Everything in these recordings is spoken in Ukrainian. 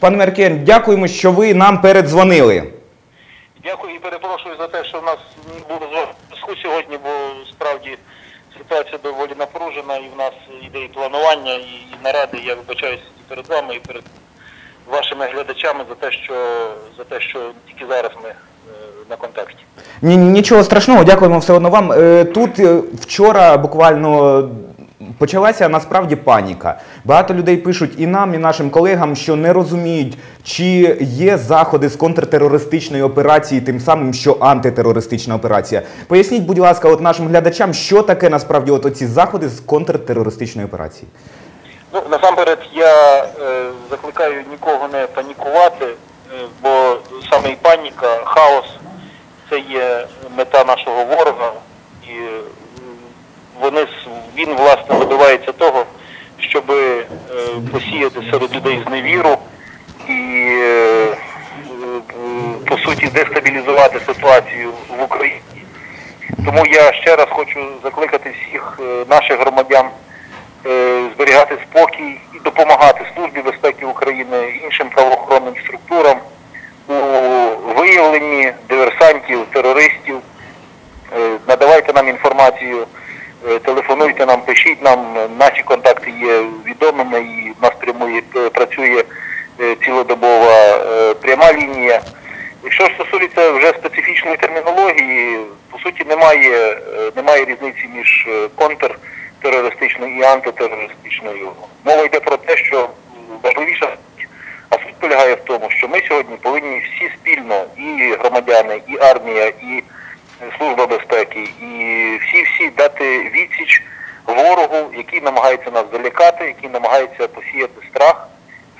Пане Меркен, дякуємо, що ви нам передзвонили. Дякую і перепрошую за те, що в нас не було зв'язку сьогодні, бо справді ситуація доволі напружена, і в нас іде і планування, і, наради. Я вибачаюся і перед вами, і перед вашими глядачами за те, що за те, що тільки зараз ми е, на контакті. Ні, нічого страшного, дякуємо все одно вам. Е, Тут е, вчора буквально почалася насправді паніка. Багато людей пишуть і нам, і нашим колегам, що не розуміють, чи є заходи з контртерористичної операції, тим самим, що антитерористична операція. Поясніть, будь ласка, от нашим глядачам, що таке насправді от оці заходи з контртерористичної операції. Ну, насамперед я е, закликаю нікого не панікувати, е, бо саме і паніка, хаос це є мета нашого ворога, і вони він власне добивається того, щоб е, посіяти серед людей зневіру і е, е, по суті дестабілізувати ситуацію в Україні. Тому я ще раз хочу закликати всіх наших громадян зберігати спокій і допомагати Службі безпеки України, іншим правоохоронним структурам у виявленні диверсантів, терористів. Надавайте нам інформацію, телефонуйте нам, пишіть нам. Наші контакти є відомими і в нас прямує, е, працює е, цілодобова е, пряма лінія. Якщо ж стосується вже специфічної термінології, по суті немає, е, немає різниці між е, контртерористичною і антитерористичною. Мова йде про те, що важливіша а суть полягає в тому, що ми сьогодні повинні всі спільно, і громадяни, і армія, і е, служба безпеки, і всі-всі дати ворогу, який намагається нас залякати, який намагається посіяти страх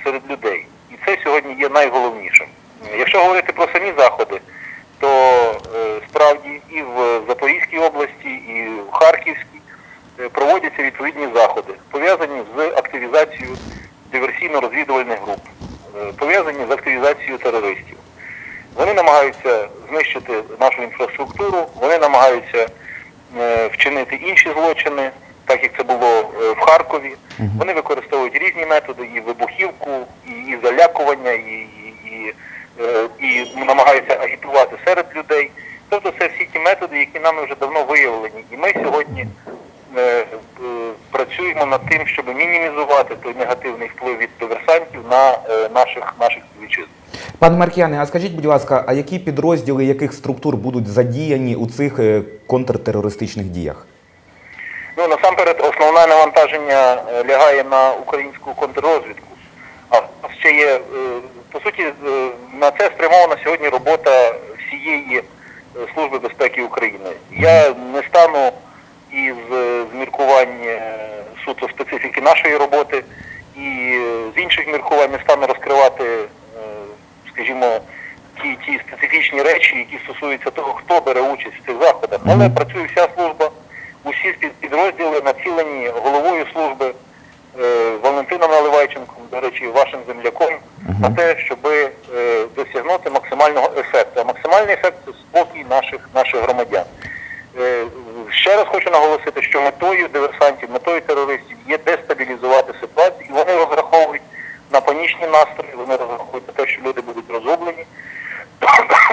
серед людей. І це сьогодні є найголовнішим. Якщо говорити про самі заходи, то е, справді і в Запорізькій області, і в Харківській е, проводяться відповідні заходи, пов'язані з активізацією диверсійно-розвідувальних груп, е, пов'язані з активізацією терористів. Вони намагаються знищити нашу інфраструктуру, вони намагаються вчинити інші злочини, так як це було е, в Харкові. Вони використовують різні методи, і вибухівку, і, і залякування, і, і, і, е, і намагаються агітувати серед людей. Тобто це всі ті методи, які нами вже давно виявлені. І ми сьогодні е, е, працюємо над тим, щоб мінімізувати той негативний вплив від диверсантів на е, наших наших співвітчизн. Пане Маркіяне, а скажіть, будь ласка, а які підрозділи яких структур будуть задіяні у цих е, контртерористичних діях? Ну насамперед основне навантаження е, лягає на українську контррозвідку. А ще є е, по суті е, на це спрямована сьогодні робота всієї служби безпеки України. Я не стану із зміркувань суто специфіки нашої роботи і з інших міркувань не стану розкривати, скажімо, ті, ті специфічні речі, які стосуються того, хто бере участь в цих заходах. Але працює вся служба, підрозділи націлені головою служби е, Валентином Наливайченком, до речі, вашим земляком, на те, щоб е, досягнути максимального ефекту. А максимальний ефект це спокій наших, наших громадян. Е, Ще раз хочу наголосити, що метою диверсантів, метою терористів є дестабілізувати ситуацію, і вони розраховують на панічні настрої, вони розраховують на те, що люди будуть розгублені,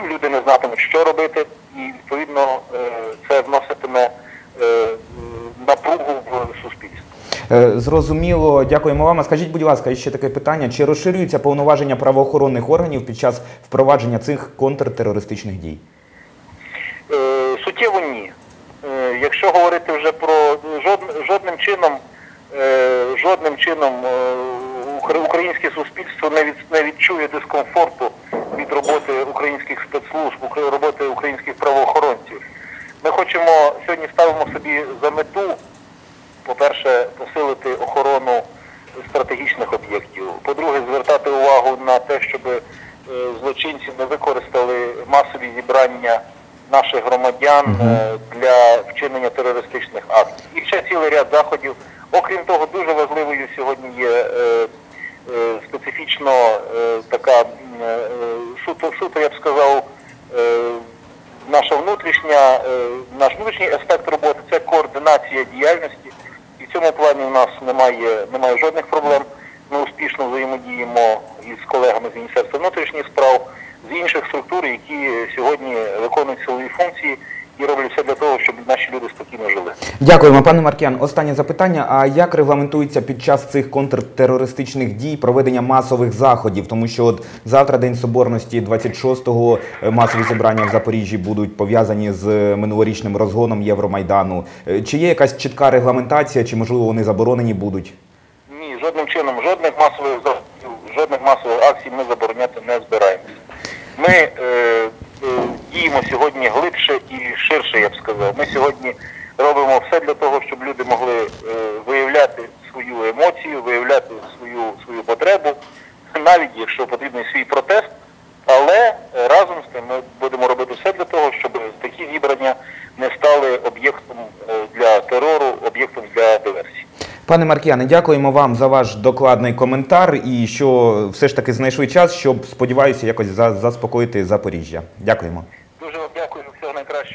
люди не знатимуть, що робити, і відповідно е, це вноситиме е, напругу в суспільство. Е, Зрозуміло, дякуємо вам. А скажіть, будь ласка, ще таке питання: чи розширюються повноваження правоохоронних органів під час впровадження цих контртерористичних дій? Е, Суттєво ні. Е, Якщо говорити вже про жодним, чином, е, жодним чином е, українське суспільство не, відчує дискомфорту від роботи українських спецслужб, роботи українських охорону стратегічних об'єктів. По-друге, звертати увагу на те, щоб е, злочинці не використали масові зібрання наших громадян е, для вчинення терористичних актів. І ще цілий ряд заходів. Окрім того, дуже важливою сьогодні є е, специфічно така суто, суто, я б сказав, наша внутрішня, наш внутрішній аспект роботи це координація діяльності. Цьому плані у нас немає, немає жодних проблем. Ми успішно взаємодіємо із колегами з Міністерства внутрішніх справ, з інших структур, які сьогодні виконують силові функції і роблять все для того, щоб наші люди спокійно жили. Дякуємо, пане Маркіян. Останнє запитання: а як регламентується під час цих контртерористичних дій проведення масових заходів? Тому що от завтра День Соборності, 26-го е, масові зібрання в Запоріжжі будуть пов'язані з минулорічним розгоном Євромайдану. Е, Чи є якась чітка регламентація, чи можливо вони заборонені будуть? Ні, жодним чином, жодних масових заходів, жодних масових акцій ми забороняти не збираємося. Ми е, е, діємо сьогодні глибше і ширше, я б сказав. Ми сьогодні робимо все для того, щоб люди могли е, виявляти свою емоцію, виявляти свою, свою потребу, навіть якщо потрібний свій протест. Але е, разом з тим ми будемо робити все для того, щоб такі зібрання не стали об'єктом е, для терору, об'єктом для диверсії. Пане Маркіяне, дякуємо вам за ваш докладний коментар і що все ж таки знайшли час, щоб сподіваюся якось за- заспокоїти Запоріжжя. Дякуємо. Дуже вам дякую, всього найкращого.